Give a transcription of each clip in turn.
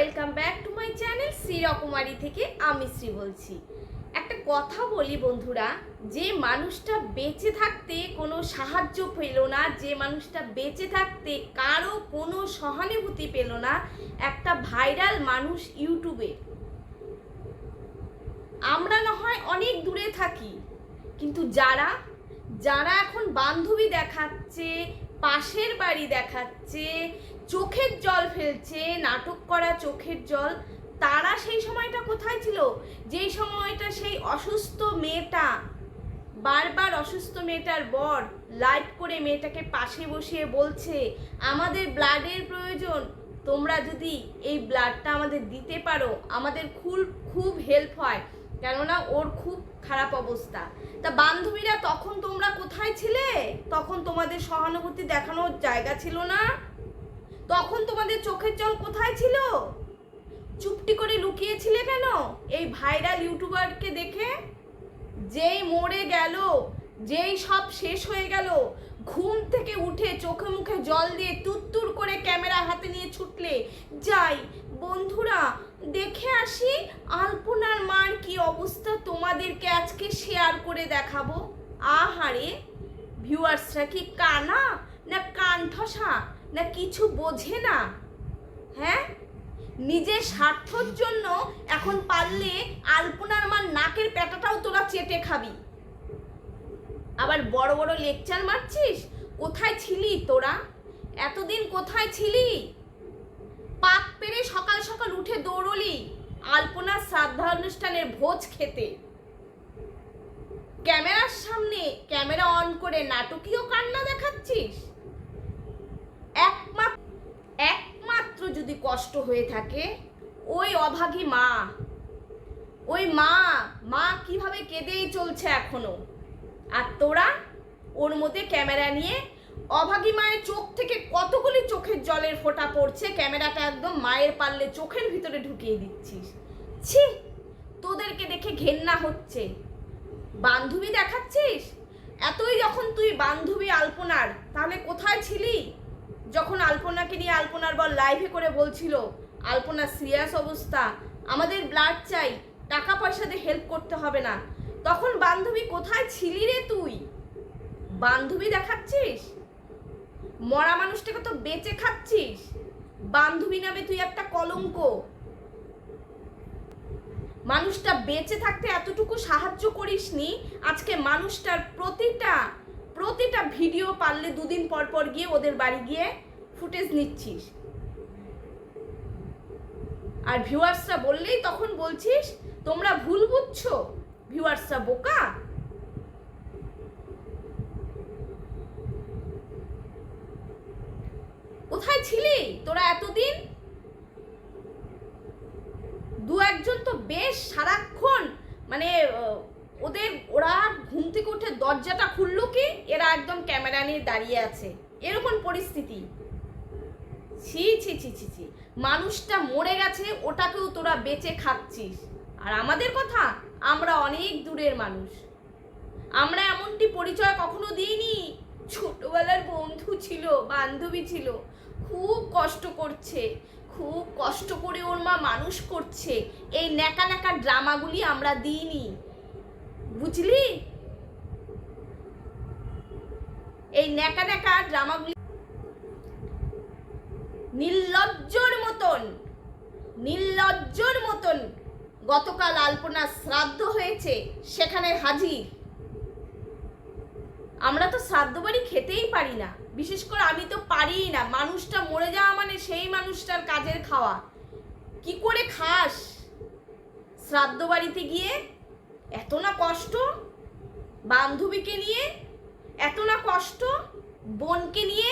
Welcome back to my channel Shri রকুমারী থেকে আমি শ্রী বলছি। একটা কথা বলি বন্ধুরা, যে মানুষটা বেঁচে থাকতে কোনো সাহায্য পেল না, যে মানুষটা বেঁচে থাকতে কারও কোনো সহানুভূতি পেল না, একটা ভাইরাল মানুষ ইউটিউবে। আমরা না হয় অনেক দূরে থাকি, কিন্তু যারা যারা এখন বান্ধবী দেখাচ্ছে পাশের বাড়ি দেখাচ্ছে, চোখের জল ফেলছে, নাটক করা চোখের জল। তারা সেই সময়টা কোথায় ছিল? যেই সময়টা সেই অসুস্থ মেয়েটা, বারবার অসুস্থ মেয়েটার বর লাইভ করে মেয়েটাকে পাশে বসিয়ে বলছে, আমাদের ব্লাডের প্রয়োজন। তোমরা যদি এই ব্লাডটা আমাদের দিতে পারো, আমাদের খুব খুব হেল্প হয়। কেননা ওর খুব খারাপ অবস্থা। তা বান্ধবীরা তখন তোমরা কোথায় ছিলে? তখন তোমাদের সহানুভূতি দেখানোর জায়গা ছিল না? তখন তোমাদের চোখের জল কোথায় ছিল? চুপটি করে লুকিয়েছিলে কেন? এই ভাইরাল ইউটিউবারকে দেখে? যেই মরে গেল, যেই সব শেষ হয়ে গেল, ঘুম থেকে উঠে চোখে মুখে জল দিয়ে তুত্তুর করে ক্যামেরা হাতে নিয়ে ছুটলে, যাই বন্ধুরা, দেখে আসি আলপনার মার কি অবস্থা তোমাদেরকে আজকে শেয়ার করে দেখাবো। আহারে, ভিউয়ার্সরা কি কানা না কান ঠসা না কিছু বোঝে না? হ্যাঁ? নিজের স্বার্থর জন্য এখন পারলে আলপনার মার নাকের পেটাটাও তোরা চেটে খাবি। আবার বড় বড় লেকচার মারছিস? কোথায় ছিলি তোরা? এতদিন কোথায় ছিলি? পাক পেরে সকাল সকাল উঠে দৌড়লি আলপনা শ্রাদ্ধানুষ্ঠানের ভোজ খেতে। ক্যামেরার সামনে ক্যামেরা অন করে নাটকীয় কান্না দেখাচ্ছিস? একমাত্র একমাত্র যদি কষ্ট হয়ে থাকে, ওই অভাগী মা। ওই মা মা কীভাবে কেঁদেই চলছে এখনও? আর তোরা ওর মধ্যে ক্যামেরা নিয়ে অভাগী মায়ের চোখ থেকে কতগুলি চোখের জলের ফোঁটা পড়ছে, ক্যামেরাটা একদম মায়ের পারলে চোখের ভিতরে ঢুকিয়ে দিচ্ছিস। ছি, তোদেরকে দেখে ঘেন্না হচ্ছে। বান্ধবী দেখাচ্ছিস? এতই যখন তুই বান্ধবী আলপনার, তাহলে কোথায় ছিলি? যখন আলপনাকে নিয়ে আলপনার বল লাইভে করে বলছিল আলপনার সিরিয়াস অবস্থা। আমাদের ব্লাড চাই, টাকা পয়সা দিয়ে হেল্প করতে হবে না। তখন বান্ধবী কোথায় ছিলি রে তুই? বান্ধবী দেখাচ্ছিস? মরা মানুষটাকে তো বেঁচে খাচ্ছিস। বান্ধবী নামে তুই একটা কলঙ্ক। মানুষটা বেঁচে থাকতে এতটুকু সাহায্য করিসনি, আজকে মানুষটার প্রতিটা প্রতিটা ভিডিও পারলে দুদিন পর পর গিয়ে ওদের বাড়ি গিয়ে ফুটেজ নিচ্ছিস। আর ভিউয়ার্সরা বললেই তখন বলছিস, তোমরা ভুল বুঝছ, ভিউয়ার্সরা বোকা? কোথায় ছিলি? তোরা এতদিন দু একজন তো বেশ সারাক্ষণ মানে ওদের, ওরা ঘুম থেকে উঠে দরজাটা খুললো কি, এরা একদম ক্যামেরা নিয়ে দাঁড়িয়ে আছে। এরকম পরিস্থিতি। ছি ছি ছি ছি ছি। মানুষটা মরে গেছে, ওটাকেও তোরা বেঁচে খাচ্ছিস। আর আমাদের কথা, আমরা অনেক দূরের মানুষ। আমরা এমনটি পরিচয় কখনো দিইনি। ছোটবেলার বন্ধু ছিল, বান্ধবী ছিল। খুব কষ্ট করছে। খুব কষ্ট করে ওর মা মানুষ করছে। এই ন্যাকা ন্যাকা ড্রামাগুলি আমরা দিইনি। বুঝলি? এই ন্যাকা ন্যাকা ড্রামাগুলি নির্লজ্জর মতন নির্লজ্জর মতন গতকাল আলপনা শ্রাদ্ধ হয়েছে, সেখানে হাজির। আমরা তো শ্রাদ্ধ বাড়ি খেতেই পারি না। বিশেষ করে আমি তো পারিই না। মানুষটা মরে যাওয়া মানে কাজের খাওয়া। কি করে খাস? শ্রাদ্ধ বাড়িতে গিয়ে এত না কষ্ট? বান্ধবীকে নিয়ে এত না কষ্ট? বোনকে নিয়ে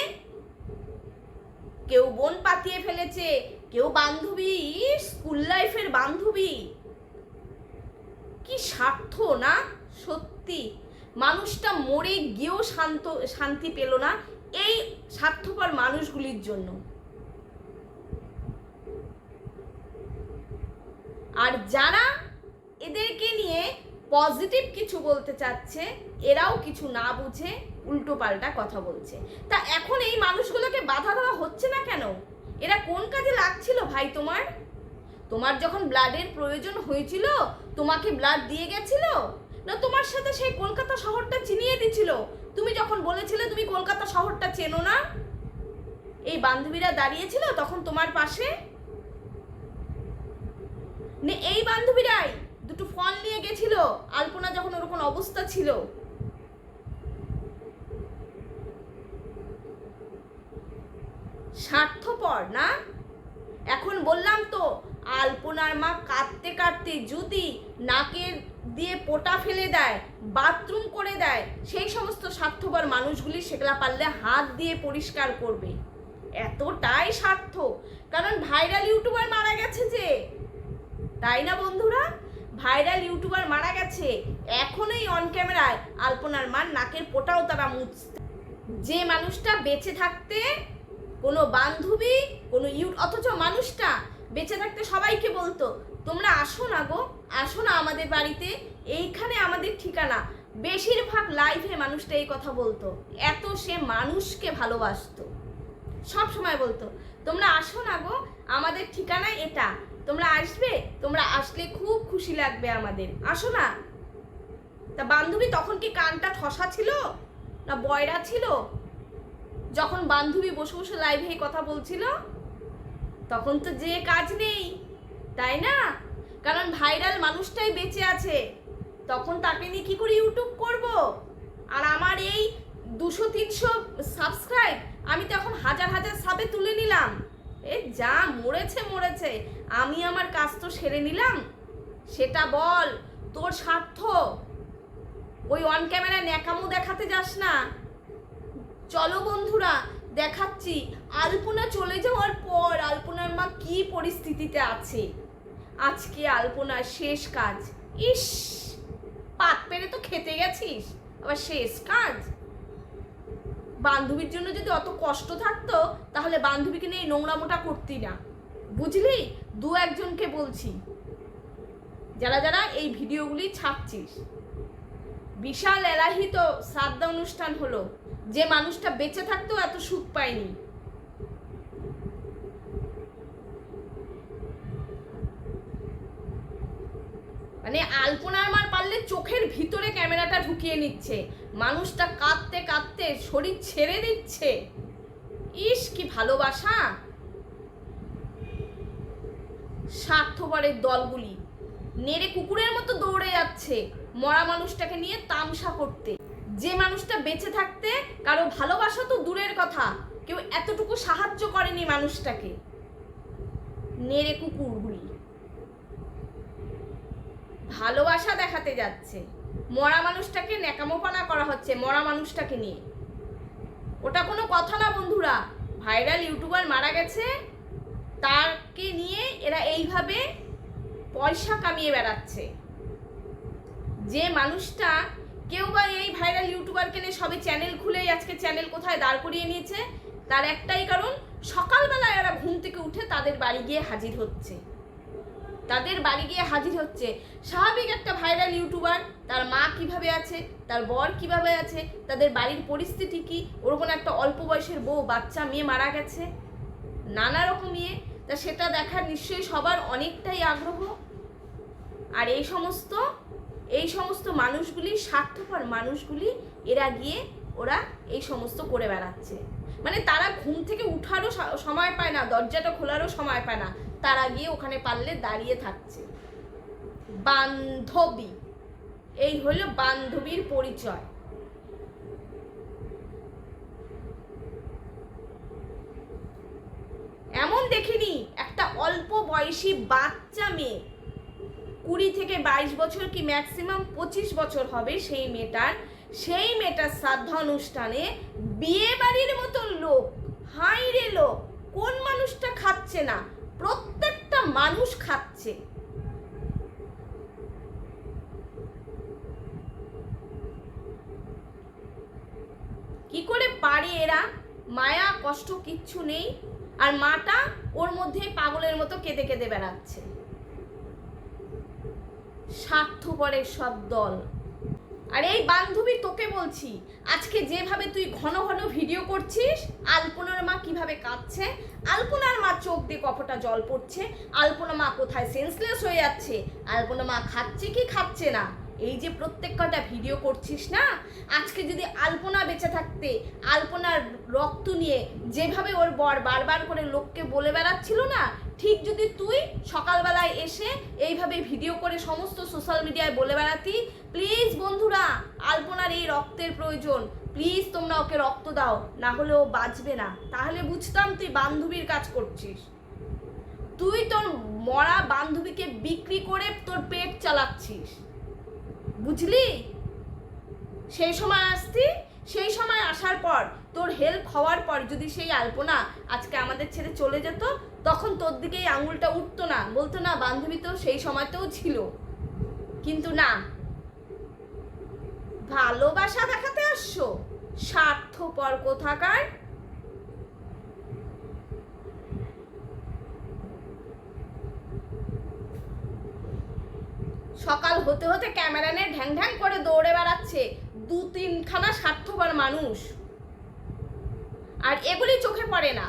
কেউ বোন পাতিয়ে ফেলেছে, কেউ বান্ধবী স্কুল লাইফের বান্ধবী। কি স্বার্থ না? সত্যি। মানুষটা মরে গিয়েও শান্ত, শান্তি পেল না এই স্বার্থপর মানুষগুলির জন্য। আর যারা এদেরকে নিয়ে পজিটিভ কিছু বলতে চাচ্ছে, এরাও কিছু না বুঝে উল্টো পাল্টা কথা বলছে। তা এখন এই মানুষগুলোকে বাধা দেওয়া হচ্ছে না কেন? এরা কোন কাজে লাগছিল ভাই তোমার? তোমার যখন ব্লাডের প্রয়োজন হয়েছিল, তোমাকে ব্লাড দিয়ে গেছিল? না তোমার সাথে সেই কলকাতা শহরটা চিনিয়ে দিছিল তুমি যখন বলেছিলে তুমি কলকাতা শহরটা চেনো না? এই বান্ধবীরা দাঁড়িয়েছিল তখন তোমার পাশে? এই বান্ধবীরাই। দুটো ফল নিয়ে গেছিল, আলপনা যখন ওরকম অবস্থা ছিল। স্বার্থপর, না? এখন বললাম তো, আলপনার মা কাঁদতে কাঁদতে যদি নাকের দিয়ে পোটা ফেলে দেয়, বাথরুম করে দেয়, সেই সমস্ত স্বার্থপর মানুষগুলি সেগুলা পারলে হাত দিয়ে পরিষ্কার করবে। এতটাই স্বার্থ। কারণ ভাইরাল ইউটিউবার মারা গেছে যে। তাই না বন্ধুরা? ভাইরাল ইউটিউবার মারা গেছে। এখনই অন ক্যামেরায় আলপনার মার নাকের পোটাও তারা মুছতে। যে মানুষটা বেঁচে থাকতে কোনো বান্ধবী, কোনো ইউ অথচ মানুষটা বেঁচে থাকতে সবাইকে বলতো, তোমরা আসো না গো, আসো না আমাদের বাড়িতে, এইখানে আমাদের ঠিকানা। বেশিরভাগ লাইভে মানুষটা এই কথা বলতো। এত সে মানুষকে ভালোবাসতো। সব সময় বলতো, তোমরা আসো না গো, আমাদের ঠিকানা এটা। তোমরা আসবে? তোমরা আসলে খুব খুশি লাগবে আমাদের। আসো না। তা বান্ধবী তখন কি কানটা ঠসা ছিল? না বয়রা ছিল? যখন বান্ধবী বসে বসে লাইভে কথা বলছিল? তখন তো যে কাজ নেই, তাই না? কারণ ভাইরাল মানুষটাই বেঁচে আছে। তখন তাকে নিয়ে কি করে ইউটিউব করব? আর আমার এই দুশো তিনশো সাবস্ক্রাইব আমি তো এখন হাজার হাজার সাবে তুলে নিলাম। এ যা মরেছে মরেছে। আমি আমার কাজ তো সেরে নিলাম। সেটা বল, তোর স্বার্থ। ওই অন ক্যামেরা ন্যাকামো দেখাতে যাস না। চলো বন্ধুরা, দেখাচ্ছি। আলপনা চলে যাওয়ার পর আলপনার মা কি পরিস্থিতিতে আছে? আজকে আলপনার শেষ কাজ। ইস, পাত পেরে তো খেতে গেছিস। আবার শেষ কাজ? বান্ধবীর জন্য যদি অত কষ্ট থাকতো, তাহলে বান্ধবীকে নিয়ে নোংরামোটা করতি না। বুঝলি? দু একজনকে বলছি। যারা যারা এই ভিডিওগুলি ছাপছিস বিশাল এলাহিত শ্রাদ্ধ অনুষ্ঠান হলো। যে মানুষটা বেঁচে থাকতেও এত সুখ পায়নি। মানে আলপনার মার পারলে চোখের ভিতরে ক্যামেরাটা ঢুকিয়ে নিচ্ছে। মানুষটা কাঁদতে কাঁদতে শরীর ছেড়ে দিচ্ছে। ইস, কি ভালোবাসা। স্বার্থপরের দলগুলি নেড়ে কুকুরের মতো দৌড়ে যাচ্ছে মরা মানুষটাকে নিয়ে তামসা করতে। যে মানুষটা বেঁচে থাকতে কারও ভালোবাসা তো দূরের কথা, কেউ এতটুকু সাহায্য করেনি মানুষটাকে। নেড়ে কুকুরগুলি ভালোবাসা দেখাতে যাচ্ছে। মরা মানুষটাকে ন্যাকামোপানা করা হচ্ছে, মরা মানুষটাকে নিয়ে। ওটা কোনো কথা না বন্ধুরা। ভাইরাল ইউটিউবার মারা গেছে, তারকে নিয়ে এরা এইভাবে পয়সা কামিয়ে বেড়াচ্ছে। যে মানুষটা কেউ বা এই ভাইরাল ইউটিউবারকে নিয়ে সবে চ্যানেল খুলেই আজকে চ্যানেল কোথায় দাঁড় করিয়ে নিয়েছে, তার একটাই কারণ, সকালবেলায় এরা ঘুম থেকে উঠে তাদের বাড়ি গিয়ে হাজির হচ্ছে। তাদের বাড়ি গিয়ে হাজির হচ্ছে। স্বাভাবিক একটা ভাইরাল ইউটিউবার তার মা কীভাবে আছে, তার বর কীভাবে আছে, তাদের বাড়ির পরিস্থিতি কি, ওরকম একটা অল্প বয়সের বউ, বাচ্চা, মেয়ে মারা গেছে, নানা রকম ইয়ে তা সেটা দেখার নিশ্চয়ই সবার অনেকটাই আগ্রহ। আর এই সমস্ত এই সমস্ত মানুষগুলি, স্বার্থপর মানুষগুলি, এরা গিয়ে ওরা এই সমস্ত করে বেড়াচ্ছে। মানে তারা ঘুম থেকে উঠারও সময় পায় না, দরজাটা খোলারও সময় পায় না। তারা গিয়ে ওখানে পারলে দাঁড়িয়ে থাকছে। বান্ধবী। এই হলো বান্ধবীর পরিচয়। এমন দেখিনি, একটা অল্প বয়সী বাচ্চা মেয়ে। কুড়ি থেকে বাইশ বছর কি ম্যাক্সিমাম পঁচিশ বছর হবে সেই মেয়েটার। সেই মেয়েটার শ্রাদ্ধ অনুষ্ঠানে বিয়ে বাড়ির মতো লোক হাই রে লোক, কোন মানুষটা খাচ্ছে না? প্রত্যেকটা মানুষ খাচ্ছে। কি করে পারে এরা? মায়া, কষ্ট কিচ্ছু নেই। আর মাটা ওর মধ্যে পাগলের মতো কেঁদে কেঁদে বেড়াচ্ছে। স্বার্থপরের সব দল। আর এই বান্ধবী তোকে বলছি, আজকে যেভাবে তুই ঘন ঘন ভিডিও করছিস, আলপনার মা কীভাবে কাঁদছে, আলপনার মা চোখ দিয়ে কপটা জল পড়ছে, আলপনা মা কোথায় সেন্সলেস হয়ে যাচ্ছে, আলপনা মা খাচ্ছে কি খাচ্ছে না? এই যে প্রত্যেক কটা ভিডিও করছিস না? আজকে যদি আলপনা বেঁচে থাকতে, আলপনার রক্ত নিয়ে যেভাবে ওর বর বারবার করে লোককে বলে বেড়াচ্ছিল না ঠিক যদি তুই সকালবেলায় এসে এইভাবে ভিডিও করে সমস্ত সোশ্যাল মিডিয়ায় বলে বেড়াতি প্লিজ বন্ধুরা, আলপনার এই রক্তের প্রয়োজন প্লিজ তোমরা ওকে রক্ত দাও, না হলে ও বাঁচবে না। তাহলে বুঝতাম তুই বান্ধবীর কাজ করছিস। তুই তোর মরা বান্ধবীকে বিক্রি করে তোর পেট চালাচ্ছিস। বুঝলি? সেই সময় আসতি সেই সময় আসার পর, তোর হেল্প হওয়ার পর যদি সেই আলপনা আজকে আমাদের ছেড়ে চলে যেত, তখন তোর দিকে আঙুলটা উঠতো না। বলতো, না, বান্ধবী তো সেই সময়তেও ছিল। কিন্তু না। ভালোবাসা দেখাতে আসছো? স্বার্থপর কোথাকার? সকাল হতে হতে ক্যামেরা নিয়ে ঢ্যাং ঢ্যাং করে দৌড়ে বেড়াচ্ছে। দু তিনখানা স্বার্থপর মানুষ। আর এগুলি চোখে পড়ে না।